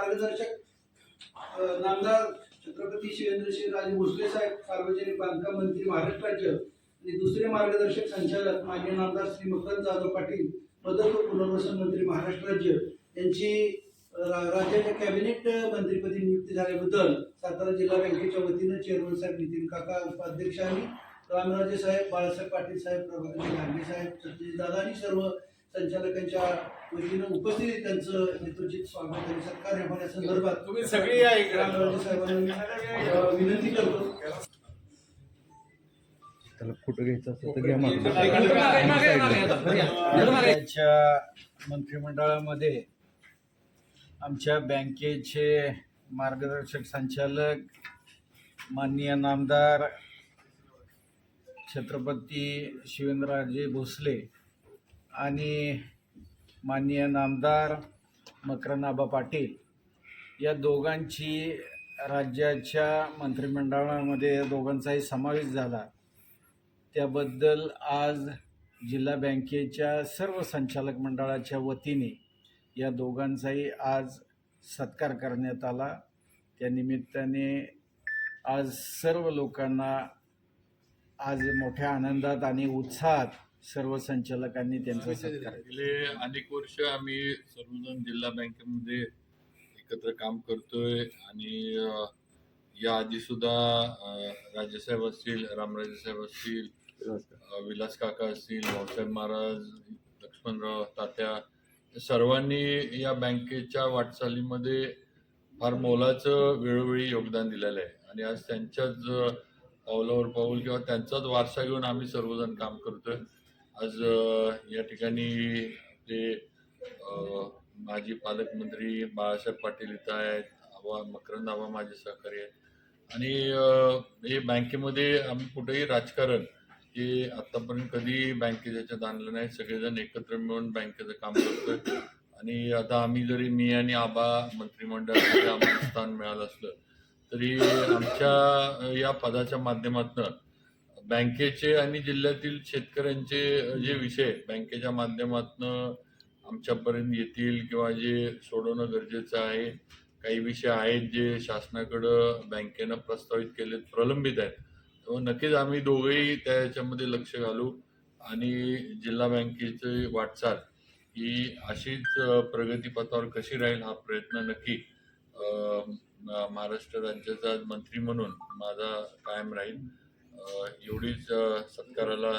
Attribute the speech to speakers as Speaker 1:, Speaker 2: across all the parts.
Speaker 1: मार्गदर्शक नामदार छत्रपती शिवेंद्रसिंह राजे भोसले साहेब सार्वजनिक बांधकाम मंत्री महाराष्ट्र राज्य आणि दुसरे मार्गदर्शक संचालक मान्य नामदार श्री मकरंद जाधव पाटील मदत व पुनर्वसन मंत्री महाराष्ट्र राज्य यांची राज्याच्या कॅबिनेट मंत्रीपदी नियुक्ती झाल्याबद्दल सातारा जिल्हा बँकेच्या वतीनं चेअरमन साहेब नितीन काका उपाध्यक्ष आणि रामराजे साहेब बाळासाहेब पाटील साहेब प्रभाकर गांधी साहेब सतीश दादा आणि सर्व संचालकांच्या वतीनं उपस्थित त्यांचं स्वागत आणि सत्कार होण्या संदर्भात.
Speaker 2: तुम्ही सगळी
Speaker 1: साहेबांना विनंती करतो.
Speaker 3: त्याला फोटो घ्यायचा असेल तर घ्या
Speaker 2: राज्याच्या मंत्रिमंडळामध्ये आमच्या बँकेचे मार्गदर्शक संचालक माननीय नामदार छत्रपती शिवेंद्रराजे भोसले आणि माननीय नामदार मकरनाबा पाटील या दोघांची राज्याच्या मंत्रिमंडळामध्ये या दोघांचाही समावेश झाला. त्याबद्दल आज जिल्हा बँकेच्या सर्व संचालक मंडळाच्या वतीने या दोघांचाही आज सत्कार करण्यात आला. त्या निमित्ताने आज सर्व लोकांना आज मोठ्या आनंदात आणि उत्साहात सर्व संचालकांनी त्यांचा सत्कार.
Speaker 4: गेले अनेक वर्ष आम्ही सर्वजण जिल्हा बँकेमध्ये एकत्र काम करतोय आणि या आधी सुद्धा राजेसाहेब असतील रामराजे साहेब असतील विलास काका असतील भाऊसाहेब महाराज लक्ष्मणराव तात्या सर्वांनी या बँकेच्या वाटचालीमध्ये फार मोलाचं वेळोवेळी योगदान दिलेलं आहे आणि आज त्यांच्याच पावलावर पाऊल किंवा त्यांचाच वारसा घेऊन आम्ही सर्वजण काम करतोय आज या ठिकाणी ते माजी पालकमंत्री बाळासाहेब पाटील इथं आहेत आवा मकरंद आवा माझे सहकारी आहेत. आणि हे बँकेमध्ये आम्ही कुठेही राजकारण हे आतापर्यंत कधी बँकेच्या जाणलं आणलं नाही. सगळेजण एकत्र मिळून बँकेचं काम करतोय. आणि आता आम्ही जरी मी आणि आबा मंत्रिमंडळामध्ये आम्हाला स्थान मिळालं असलं तरी आमच्या या पदाच्या माध्यमातून बँकेचे आणि जिल्ह्यातील शेतकऱ्यांचे जे विषय बँकेच्या माध्यमातून आमच्यापर्यंत येतील किंवा जे सोडवणं गरजेचं आहे काही विषय आहेत जे शासनाकडं बँकेनं प्रस्तावित केलेत प्रलंबित आहेत. तर नक्कीच आम्ही दोघेही त्या याच्यामध्ये लक्ष घालू आणि जिल्हा बँकेची वाटचाल ही अशीच प्रगतीपथावर कशी राहील हा प्रयत्न नक्की महाराष्ट्र राज्याचा मंत्री म्हणून माझा कायम राहील. एवढीच सत्काराला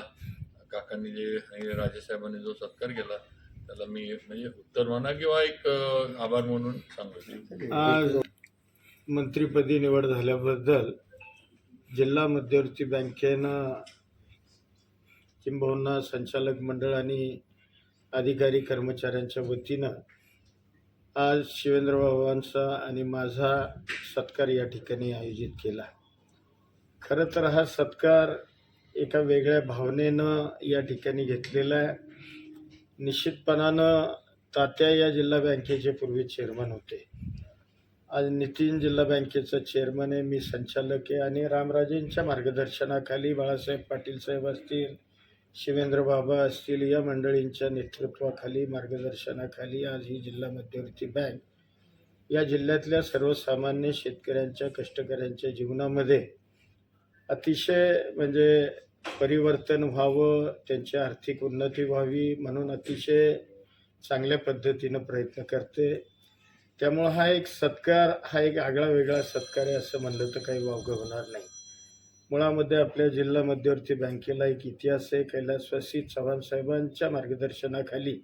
Speaker 4: काकांनी जे आणि राजेसाहेबांनी जो सत्कार केला त्याला मी म्हणजे उत्तर म्हणा किंवा एक आभार म्हणून सांगतो
Speaker 5: आज मंत्रिपदी निवड झाल्याबद्दल जिल्हा मध्यवर्ती बँकेनं किंबहुना संचालक मंडळ आणि अधिकारी कर्मचाऱ्यांच्या वतीनं आज शिवेंद्रबाबांचा आणि माझा सत्कार या ठिकाणी आयोजित केला. खरं तर हा सत्कार एका वेगळ्या भावनेनं या ठिकाणी घेतलेला आहे. निश्चितपणानं तात्या या जिल्हा बँकेचे पूर्वी चेअरमन होते. आज नितीन जिल्हा बँकेचा चेअरमन आहे मी संचालक आहे आणि रामराजेंच्या मार्गदर्शनाखाली बाळासाहेब पाटील साहेब असतील शिवेंद्र बाबा असतील या मंडळींच्या नेतृत्वाखाली मार्गदर्शनाखाली आज ही जिल्हा मध्यवर्ती बँक या जिल्ह्यातल्या सर्वसामान्य शेतकऱ्यांच्या कष्टकऱ्यांच्या जीवनामध्ये अतिशय म्हणजे परिवर्तन व्हावं त्यांची आर्थिक उन्नती व्हावी म्हणून अतिशय चांगल्या पद्धतीनं प्रयत्न करते. त्यामुळं हा एक सत्कार हा एक आगळा वेगळा सत्कार आहे असं म्हणलं तर काही वावगं होणार नाही. मुळामध्ये आपल्या जिल्हा मध्यवर्ती बँकेला एक इतिहास आहे. कैलासवासी चव्हाण साहेबांच्या मार्गदर्शनाखाली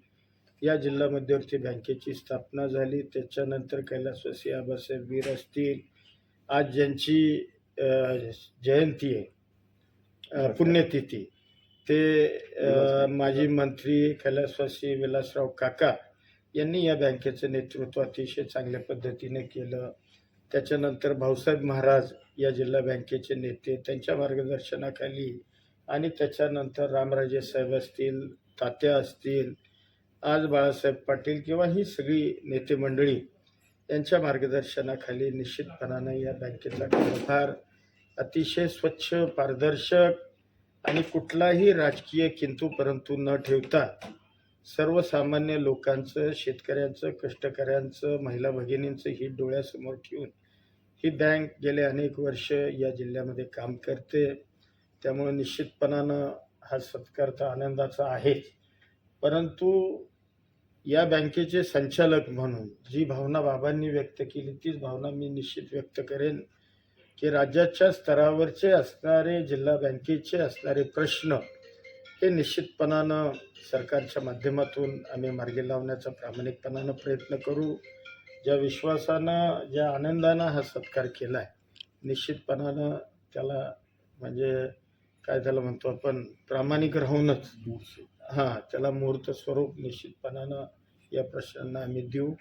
Speaker 5: या जिल्हा मध्यवर्ती बँकेची स्थापना झाली. त्याच्यानंतर कैलासवासी आबासाहेब वीर असतील. आज ज्यांची जयंती आहे. पुण्यतिथी. ते माजी मंत्री कैलासवासी विलासराव काका यांनी या बँकेचं नेतृत्व अतिशय चांगल्या पद्धतीने केलं. त्याच्यानंतर भाऊसाहेब महाराज या जिल्हा बँकेचे नेते त्यांच्या मार्गदर्शनाखाली आणि त्याच्यानंतर रामराजे साहेब असतील तात्या असतील आज बाळासाहेब पाटील किंवा ही सगळी नेते मंडळी यांच्या मार्गदर्शनाखाली निश्चितपणानं या बँकेचा कारभार अतिशय स्वच्छ पारदर्शक आणि कुठलाही राजकीय किंतू परंतु न ठेवता सर्वसामान्य लोकांचं शेतकऱ्यांचं कष्टकऱ्यांचं महिला भगिनींचं हित डोळ्यासमोर ठेवून ही बँक गेले अनेक वर्ष या जिल्ह्यामध्ये काम करते. त्यामुळे निश्चितपणानं हा सत्कार तर आनंदाचा आहेच परंतु या बँकेचे संचालक म्हणून जी भावना बाबांनी व्यक्त केली तीच भावना मी निश्चित व्यक्त करेन. की राज्याच्या स्तरावरचे असणारे जिल्हा बँकेचे असणारे प्रश्न हे निश्चितपणानं सरकारच्या माध्यमातून आम्ही मार्गी लावण्याचा प्रामाणिकपणानं प्रयत्न करू. ज्या विश्वासानं ज्या आनंदानं हा सत्कार केला आहे निश्चितपणानं त्याला म्हणजे काय त्याला म्हणतो आपण प्रामाणिक राहूनच हां त्याला मूर्त स्वरूप निश्चितपणानं या प्रश्नांना आम्ही देऊ.